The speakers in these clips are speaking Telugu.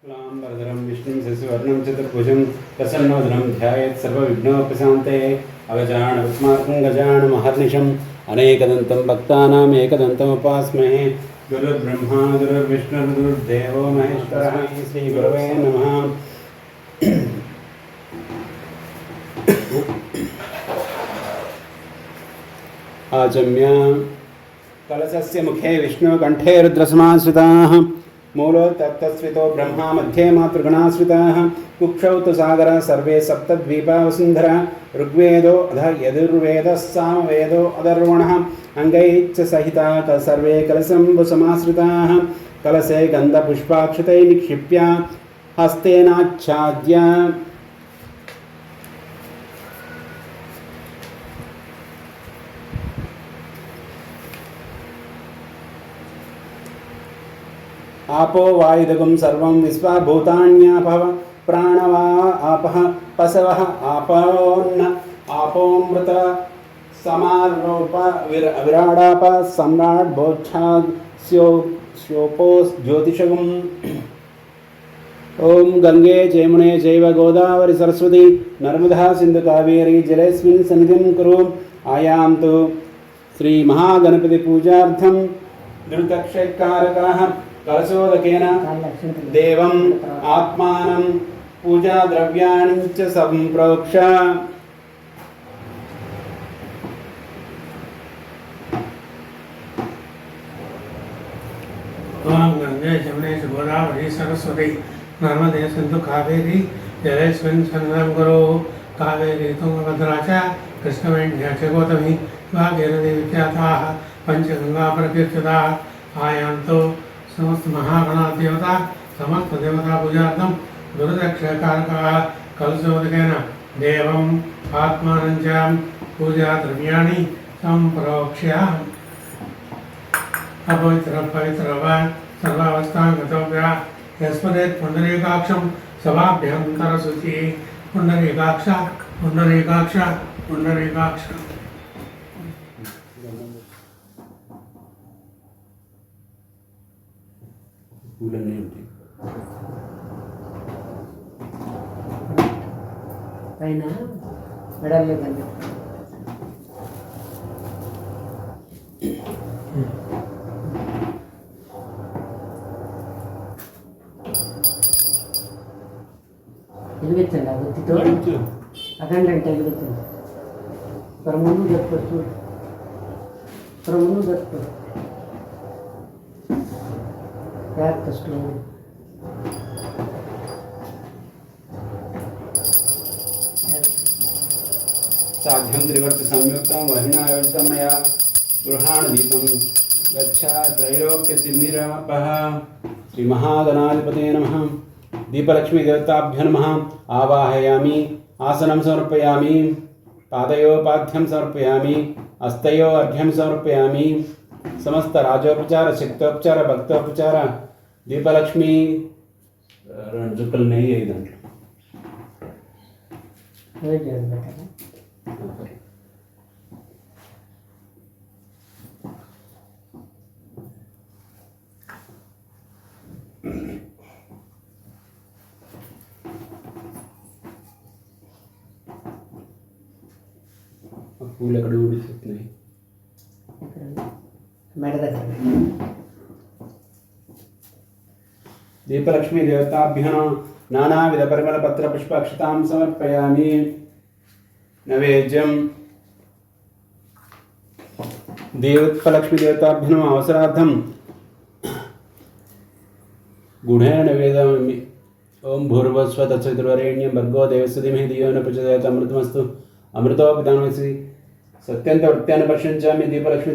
शुक्लाम्बरधरं विष्णुं शशिवर्णं चतुर्भुजं प्रसन्नवदनं ध्यायेत् सर्वविघ्नोपशान्ते अगजानवस्माकं गजानमहर्निशम् अनेकदन्तं भक्तानाम् गुरुर्ब्रह्मा, गुरुर्विष्णुर्गुरुर्देवो महेश्वरः श्रीगुरवे नमः। आचम्य कलशस्य मुखे विष्णुकण्ठे रुद्रसमाश्रिताः। మూలో తత్తస్వితో బ్రహ్మ మధ్యే మాతృగుణాశ్రితా కుక్షౌ తు సాగర సర్వే సప్తద్వీపా వసుంధర ఋగ్వేదో అధ యజుర్వేద సామవేదో అధర్వణ అంగైచ్చ సహిత సర్వే కలశంభు సమాశ్రితా కలసే గంధపుష్పాక్షతై నిక్షిప్య హస్తేనాచ్ఛాద్య आपो वायुदगं सर्वं विश्वभूतान्यापः प्राणवा आपः पशवः आपोन्न आपोमृत समारोप विर विराडाप सम्राट् भोक्षास्यो श्योपोस् ज्योतिषगम् ॐ गङ्गे जयमुने जैव गोदावरि सरस्वती नर्मदा सिन्धुकावेरी जलेऽस्मिन् सन्निधिं कुरु आयान्तु श्रीमहागणपतिपूजार्थं द्रुतक्षैकारकाः कलशोदकेन देवम् आत्मानं पूजाद्रव्याणि च सम्प्रोक्ष ओम गंगे जमुने च गोदावरी सरस्वती नर्मदे सिंधु कावेरी जलेस्मिन् सन्निधं कुरु कावेरी तुङ्गभद्रा च कृष्णवेण्या च गौतमी भागीरथी विख्याताः पञ्चगङ्गाप्रकीर्तिताः आयान्तु समस्तमहागणादेवता समस्तदेवतापूजार्थं दुर्दक्षकारकाः कलशोदकेन देवम् आत्मानं च पूजाद्रव्याणि सम्प्रोक्ष्य। अपवित्र पवित्र वा सर्वावस्थां गतव्या పూలన్నీ ఉంటాయి పైన మెడల్లో కానీ వెలుగుతుంది ఆ గుర్తితో అఖండ అంటే వెలుగుతుంది ఇక్కడ ముందు చెప్పు చూడు back the stone. साध्यं त्रिवर्त संयुक्तं वहिनायोजितं मया गृहाणदीपं गच्छा त्रैलोक्यतिमिरापः श्रीमहागणाधिपते नमः दीपलक्ष्मीदेवताभ्य नमः आवाहयामि आसनं समर्पयामि, पादयोपाध्यं समर्पयामि हस्तयो अर्घ्यं समर्पयामि समस्त राजोपचार శక్తోపచార భక్తోపచార దీపలక్ష్మి రెండు చుక్కలు నెయ్యి ఐదు దాంట్లో నైవేద్యం పెట్టాలి ఆ పూలు ఎక్కడ ఊడిపోతున్నాయి ఇక్కడ మెడ దగ్గర దీపలక్ష్మీ దేవతాభ్యः నానావిధ పరిమళ పత్ర పుష్ప అక్షతాం సమర్పయామి. నైవేద్యం. దీపలక్ష్మీ దేవతాభ్యः అవసరార్థం. గుణేన నివేదయామి ఓం భూర్వస్వ తత్సవితుర్వరేణ్యం భర్గో దేవస్య ధీమహి ధియో న అమృతమస్తు. అమృతోపి దానమసి సత్యంత వృత్యాన్ని పశ్యంచామి దీపలక్ష్మీ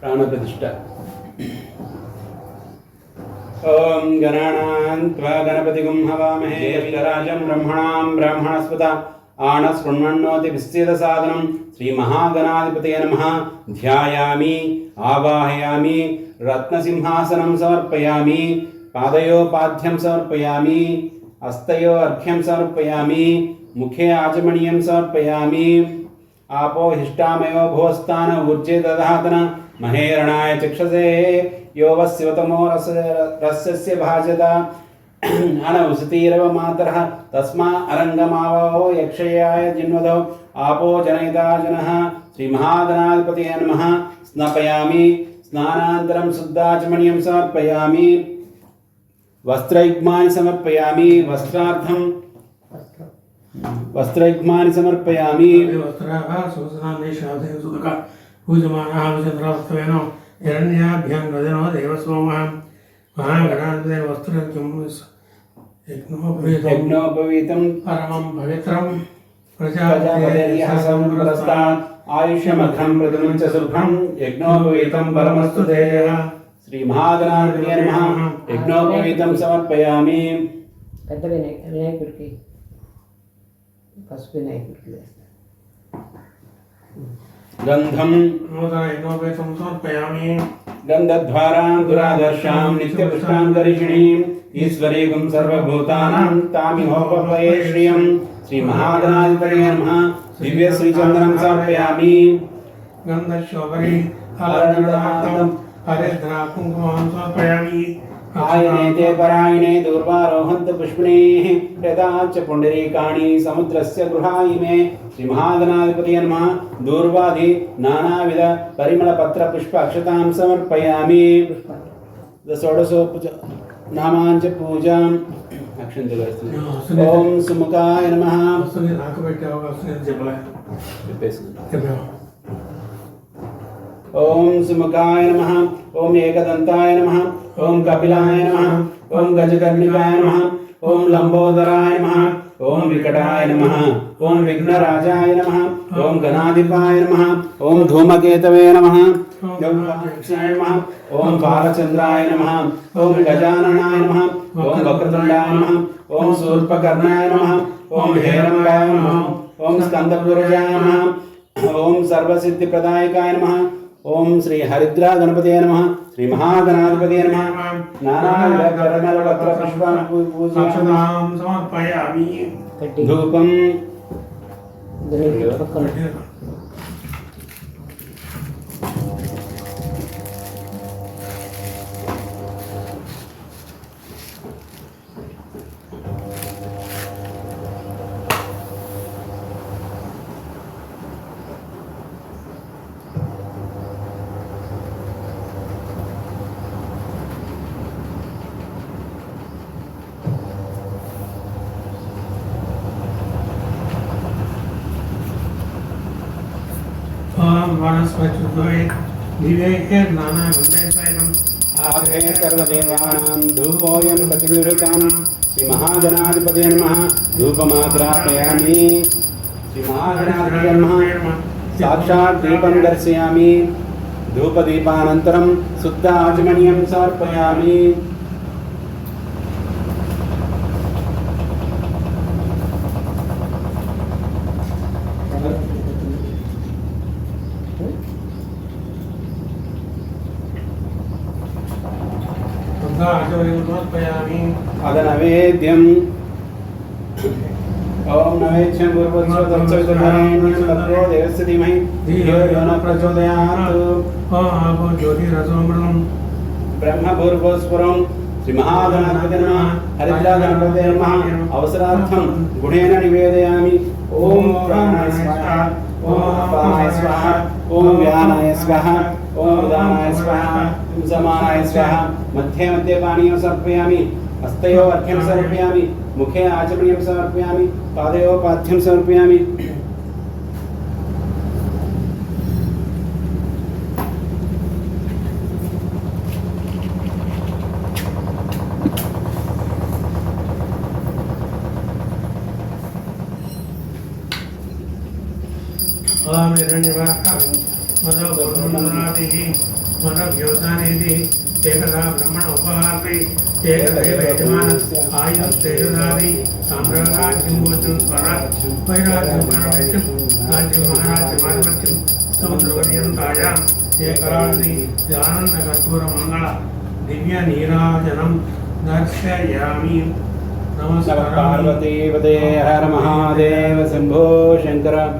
ప్రాణప్రతిష్ట. ఓం గణానాం త్వా గణపతిగం హవామహే విరాజం బ్రహ్మణాం బ్రాహ్మణస్పత ఆణ శృణ్వన్నోతి విస్తీత సాధనం శ్రీ మహాగణాధిపతయ నమ. ధ్యాయామి ఆవాహయామి రత్నసింహాసనం సమర్పయామి పాదయోపాధ్యం సమర్పయామి హస్తయో అర్ఘ్యం సమర్పయామి ముఖే ఆచమణీయం సమర్పయామి ఆపో హిష్టామయో భోస్థాన ఊర్జే దధాతన महेरणाय चक्षसे यो वस्यतमो शिवतमो रस्यस्य भाजत। अनवसतीरव मातरः तस्मा अरङ्गमावहो यक्षयाय जिन्वदौ आपो जनयिता जनः श्रीमहागणाधिपतये नमः। स्नापयामि। स्नानानन्तरं शुद्धाचमणीयं समर्पयामि। वस्त्रयुग्मानि समर्पयामि। वस्त्रार्थं वस्त्रयुग्मानि समर्पयामि। वस्त्राः పూజమానः చంద్రావస్తవేనో హిరణ్యాభ్యాం రజనో దేవసోమ మహాగణాధిపతి వస్త్రం యజ్ఞోపవీతం పరమం పవిత్రం ప్రజాపతిహసంస్తాత్ ఆయుష్యమథం ప్రథమం చ శుభ్రం యజ్ఞోపవీతం పరమస్తు తేజ శ్రీ మహాగణాధిపతి నమః యజ్ఞోపవీతం సమర్పయామి పెద్ద వినాయక వినాయకుడికి పసుపు వినాయకుడికి వేస్తాను. गन्धं नूतन यज्ञोपवीतं समर्पयामि गन्धद्वारां दुरादर्शां नित्यपुष्टां दर्शिणीम् ईश्वरीगं सर्वभूतानां तामिहोपवये श्रियं श्रीमहागणाधिपतये नमः। दिव्यश्रीचन्दनं समर्पयामि। गन्धशोभरि हरिद्रा कुङ्कुमं समर्पयामि आयने ते परायणे दूर्वारोहन्त पुष्पिणेः यदा च पुण्डरीकाणि समुद्रस्य गृहायिमे श्रीमहागणाधिपतये नमः दूर्वादि नानाविध परिमलपत्रपुष्प अक्षतां समर्पयामि పుష్పాలు షోడశోపచ నామాంచ పూజాం అక్షంతలు వేస్తున్నాను ఓం సుముఖాయ నమ వస్తుంది ओम सुमकाय नम ओम एकदंताय नम ओम कपिलाय नम ओम गजकर्णिकाय नम ओम लंबोदराय नम ओम विकटाय नम ओम विघ्नराजाय नम ओम गणाधिपाय नम ओम धूमकेतवे नम ओम बालचंद्राय नम ओम गजाननाय नम ओम वक्रतुंडाय नम ओम सूर्पकर्णाय नम ओम हेरंगाय नम ओम स्कंदपुरजाय नम ओम सर्वसिद्धिप्रदायकाय नम ఓం స్కందపురజాయ నమ ఓం సర్వసిద్ధిప్రదాయకాయ నమ ఓం శ్రీ హరిద్రా గణపతే నమ శ్రీ మహాగణాధిపతే నమ నానావిధ పరిమళ దీనికి పక్కన వివేకే నానా గుండేశైలం ఆగ్రే సర్వదేవానాం ధూపోయం ప్రతినివృతాం శ్రీ మహాగణాధిపతే నమ ధూపమాగ్రాపయామి శ్రీ మహాగణాధిపతే నమ సాక్షాత్ దీపం దర్శయామి. ధూపదీపానంతరం శుద్ధ ఆచమనీయం సమర్పయామి. अदनवेद्यम् ॐ नवेच्छं पूर्वोत्सवं धीमहि धियो यो न प्रचोदयात् आपो ज्योतिरसोमृतम् ब्रह्मपूर्वस्फुरं श्रीमहागणाधिपति हरिद्रागणपते नमः। अवसरार्थं गुणेन निवेदयामि। ॐ प्राणाय स्वाहा। ॐ अपाय स्वाहा। ॐ व्यानाय स्वाहा। ॐ उदानाय स्वाहा। समानाय स्वाहा। मध्ये मध्ये पानीयं समर्पयामि, हस्तयो अर्घ्यं समर्पयामि, मुखे आचमनीयं समर्पयामि, पादयो पाद्यं समर्पयामि। मदो गुरुनादिः मदो व्योसानिधिः ఏకదా మంగళ దివ్య నీరాజనం దర్శయామి. నమస్కారం. పార్వతీపదే హర మహాదేవ శంభో శంకర.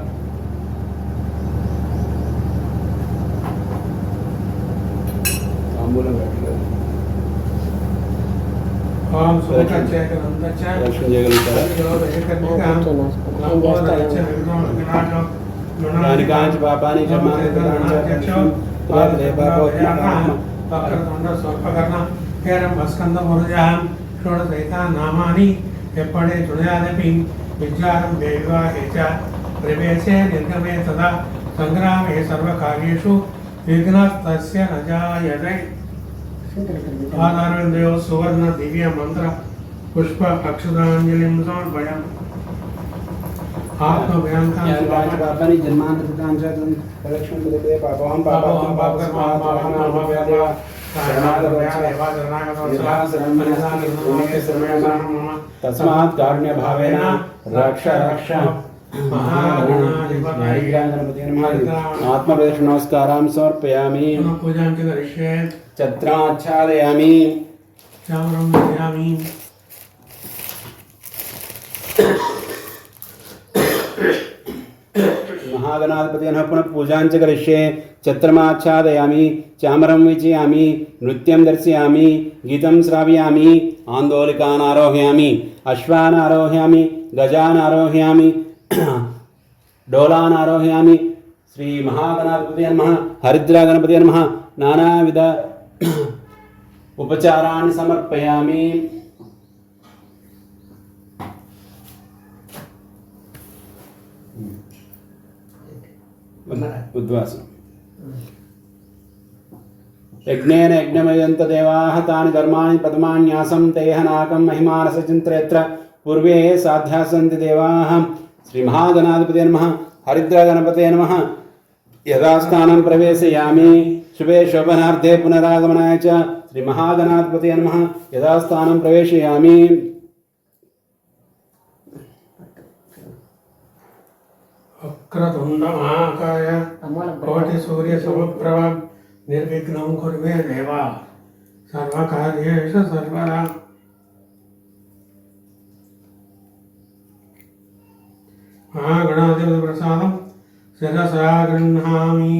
దర్శనం చేయగలుగుతారా? దాని కాంచి పాపాని నామాని ఎప్పడే తుణయాదపి విద్యారం వివాహే చ ప్రవేశే నిర్గమే తదా సంగ్రామే సర్వకార్యేషు విఘ్నస్తస్య आधारविंदयो सुवर्ण दिव्य मंत्र पुष्प अक्षदांजलि समर्पयाम आत्म भयंकर बाबा। ने तुम लक्ष्मण हम हम कर तस्मात् रक्ष रक्ष। आत्मप्रदेश समर्पयामि। छत्राच्छादयामि चामरं महागणाधिपति पुनः पूजां करिष्ये छत्रमाच्छादयामि चामरं विचयामि नृत्यं दर्शयामि। गीतं श्रावयामि। आन्दोलिकान् आरोहयामि। अश्वान् आरोहयामि। गजान् आरोहयामि। డోలానారోహయామి శ్రీ మహాగణాధిపతి నమ హరిద్రా గణపతి నమ నానావిధ ఉపచారాన్ని సమర్పయామి. ఉద్వాసం. యజ్ఞేన యజ్ఞమయంత దేవాః తాని ధర్మాణి ప్రథమాన్యాసం తేహనాకం మహిమానసచింత్రయత్ర పూర్వే సాధ్యాసంతి దేవాః. శ్రీ మహాగణాధిపతే నమ హరిద్రగణపతే నమ. యథాస్థానం ప్రవేశయామి. శుభే శోభనార్థే పునరాగమనాయ చ శ్రీ మహాగణాధిపతే నమ యథాస్థానం ప్రవేశయామి. వక్రతుండమాకాయ కోటి సూర్య సమప్రభ నిర్విఘ్నం కురువే దేవా. సర్వకార్యేషు సర్వదా మహాగణాధిపతి ప్రసాదం శిరసా గృహామి